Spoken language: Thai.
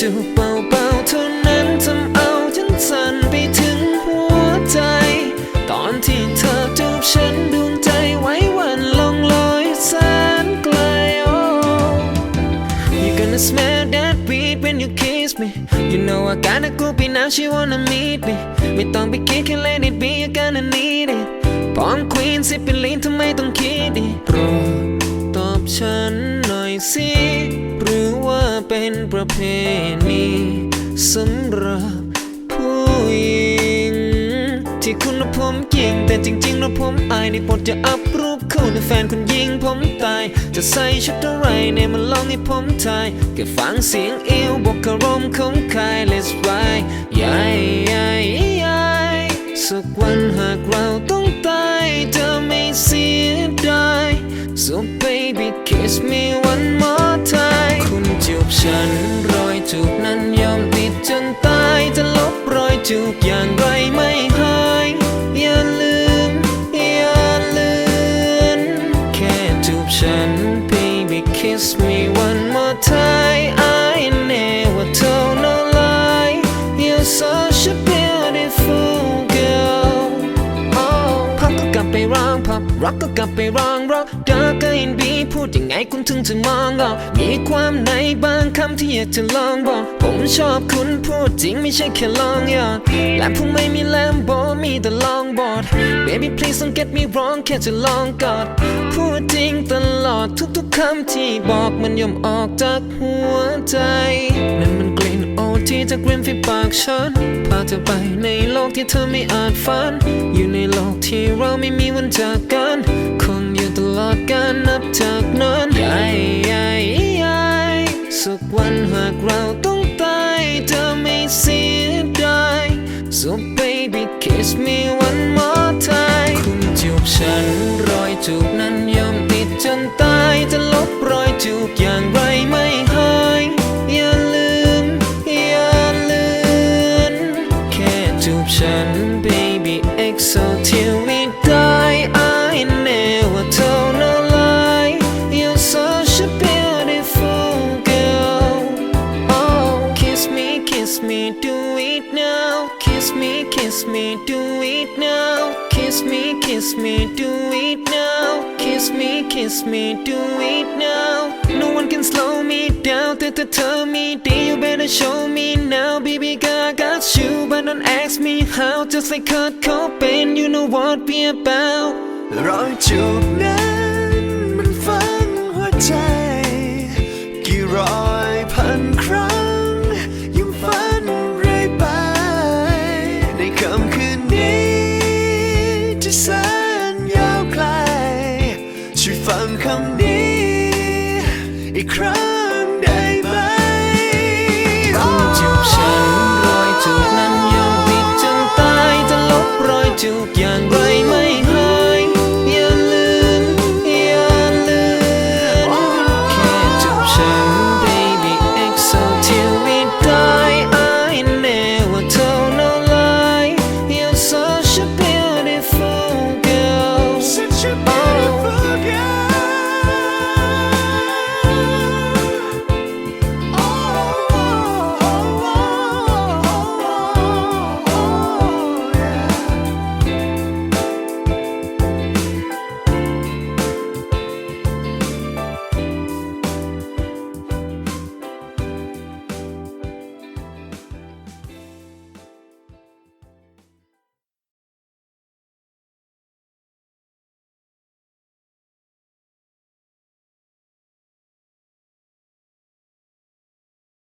จูบเบาๆเท่านั้นทำเอาฉันสั่นไปถึงหัวใจ ตอนที่เธอจูบฉันดวงใจไว้วันลองลอยแสนไกล oh You're gonna smell that weed when you kiss me You know I gotta go be now she wanna meet me ไม่ต้องไปคิดแค่ let it be you gonna need it พร้อม queen สิเป็นลีนทำ ประเพณีสำหรับผู้หญิง ที่คุณและผมยิง แต่จริงๆแล้วผมอายในบทจะอัพรูปคู่ในแฟนคุณยิงผมตาย จะใส่ชุดอะไรเนี่ยมันลองให้ผมทายแค่ฟังเสียงเอวบวกคารมของใคร let's ride ยายยายยายสักวันหากเราต้องตายเธอไม่เสียดาย so baby kiss me one more time คุณจูบฉัน บรอยจูบอย่างไรไม่หายอย่าลืมอย่าลืมแค่จูบฉัน baby kiss me one more time รักก็กลับไปร้องร็อกดาร์กอินบีพูดยังไงคุณถึงจะมองออกมีความในบางคำที่อยากจะลองบอก ผมชอบคุณพูดจริงไม่ใช่แค่ลองยอดและผมไม่มีแลมโบมีแต่ลองบอด baby please don't get me wrong แค่จะลองกอดพูดจริงตลอดทุกๆคำที่บอกมันย่อมออกจากหัวใจนั่นมันกลิ่นโอที่จากริมฝีปากฉันาเธอไปในโลกที่เธอไม่อาจฝัน อยู่ในโลกที่เราไม่มีวันจากกันคงอยู่ตลอดกาลนับจากนั้นยายยายยายสักวันหากเราต้องตายเธอไม่เสียดาย so baby kiss me one more time คุณจูบฉันรอยจูบนั้นยอมติดจนตายจะลบรอยจูบอย่าง ฉัน baby exo till we die I never told no lie you're such a beautiful girl oh kiss me kiss me do it now kiss me kiss me do it now kiss me kiss me do it now kiss me kiss me do it now no one can slow me down แต่ถ้าเธอมีดี you better show me now baby girl I got You but don't ask me how just like Kurt Cobain you know what we about รอยจูบนั้นมันฝังหัวใจ กี่ร้อยพันครั้งยังฝันเรื่อยไป ในคำคืนนี้ที่แสนยาวไกลช่วยฟังคำนี้อีกครั้ง